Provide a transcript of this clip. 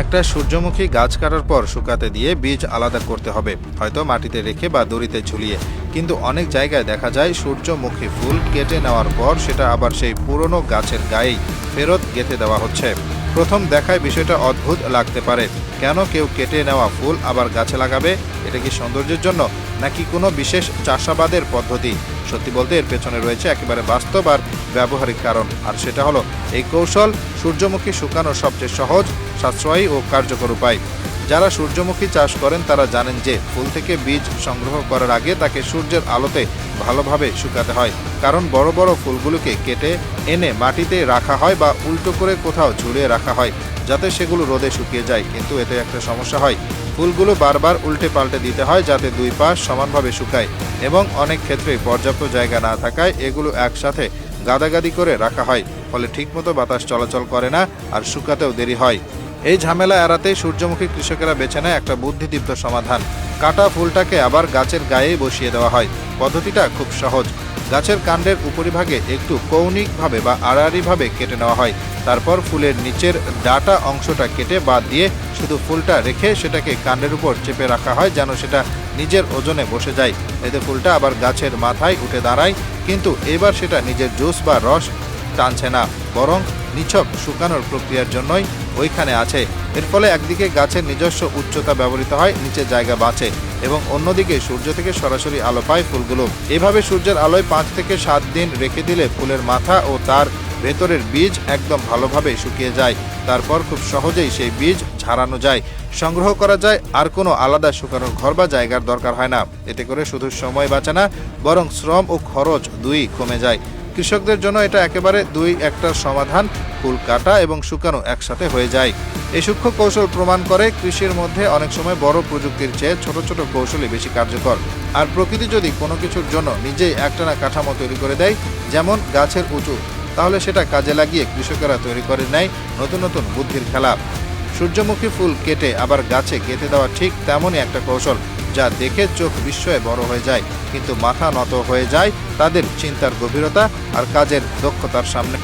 একটা সূর্যমুখী গাছ কাটার পর শুকাতে দিয়ে বীজ আলাদা করতে হবে, হয়তো মাটিতে রেখে বা দড়িতে ঝুলিয়ে। কিন্তু অনেক জায়গায় দেখা যায় সূর্যমুখী ফুল কেটে নেওয়ার পর সেটা আবার সেই পুরনো গাছের গায়েই ফেরত গেঁথে দেওয়া হচ্ছে। প্রথম দেখায় বিষয়টা অদ্ভুত লাগতে পারে। কেন কেউ কেটে নেওয়া ফুল আবার গাছে লাগাবে? এটা কি সৌন্দর্যের জন্য? নাকি কোনো বিশেষ চাষাবাদের পদ্ধতি? সত্যি বলতে এর পেছনে রয়েছে একেবারে বাস্তব আর ব্যবহারিক কারণ। আর সেটা হলো, এই কৌশল সূর্যমুখী শুকানোর সবচেয়ে সহজ, সাশ্রয়ী ও কার্যকর উপায়। যারা সূর্যমুখী চাষ করেন, তারা জানেন যে ফুল থেকে বীজ সংগ্রহ করার আগে তাকে সূর্যের আলোতে ভালোভাবে শুকাতে হয়। কারণ বড় বড় ফুলগুলোকে কেটে এনে মাটিতে রাখা হয় বা উল্টো করে কোথাও ঝুলিয়ে রাখা হয়, যাতে সেগুলো রোদে শুকিয়ে যায়। কিন্তু এতে একটা সমস্যা হয়। ফুলগুলো বারবার উল্টে পাল্টে দিতে হয় যাতে দুই পাশ সমানভাবে শুকায় এবং অনেক ক্ষেত্রে পর্যাপ্ত জায়গা না থাকায় এগুলো একসাথে গাদাগাদি করে রাখা হয়, ফলে ঠিকমতো বাতাস চলাচল করে না আর শুকাতেও দেরি হয়। এই ঝামেলা এড়াতে সূর্যমুখী কৃষকেরা বেছে নেয় একটা বুদ্ধিদীপ্ত সমাধান। কাটা ফুলটাকে আবার গাছের গায়ে বসিয়ে দেওয়া হয়। পদ্ধতিটা খুব সহজ। গাছের কাণ্ডের উপরিভাগে একটু কৌণিকভাবে বা আড়াআড়িভাবে কেটে নেওয়া হয়। তারপর ফুলের নিচের ডাটা অংশটা কেটে বাদ দিয়ে শুধু ফুলটা রেখে সেটাকে কাণ্ডের উপর চেপে রাখা হয় যেন সেটা নিজের ওজনে বসে যায়। এতে ফুলটা আবার গাছের মাথায় উঠে দাঁড়ায়, কিন্তু এবার সেটা নিজের জুস বা রস টানছে না। বরং নিছক শুকানোর প্রক্রিয়ার জন্যই ওইখানে আছে। এর ফলে একদিকে গাছের নিজস্ব উচ্চতা ব্যবহৃত হয়, নিচে জায়গা বাঁচে এবং অন্যদিকে সূর্য থেকে সরাসরি আলো পায় ফুলগুলো। এভাবে সূর্যের আলোয় পাঁচ থেকে সাত দিন রেখে দিলে ফুলের মাথা ও তার ভেতরের বীজ একদম ভালোভাবে শুকিয়ে যায়। তারপর খুব সহজেই সেই বীজ ঝাড়ানো যায়। সংগ্রহ করা যায়, আর কোনো আলাদা শুকানোর ঘর বা জায়গার দরকার হয় না। এতে করে শুধু সময় বাঁচে না, বরং শ্রম ও খরচ দুই কমে যায়। কৃষকদের জন্য এটা একেবারে দুই একটার সমাধান ফুল কাটা এবং শুকানো একসাথে হয়ে যায়। এই সূক্ষ্ম কৌশল প্রমাণ করে কৃষির মধ্যে অনেক সময় বড় প্রযুক্তির চেয়ে ছোট ছোট কৌশলই বেশি কার্যকর। আর প্রকৃতি যদি কোনো কিছুর জন্য নিজেই একটানা কাঠামো তৈরি করে দেয়, যেমন গাছের উঁচু, তাহলে সেটা কাজে লাগিয়ে কৃষকেরা তৈরি করে নেয় নতুন নতুন বুদ্ধির খেলা। সূর্যমুখী ফুল কেটে আবার গাছে গেঁথে দেওয়া ঠিক তেমনই একটা কৌশল। যা দেখে চোখ বিস্ময়ে বড় হয়ে যায়, কিন্তু মাথা নত হয়ে যায় তাদের চিন্তার গভীরতা আর কাজের দক্ষতার সামনে।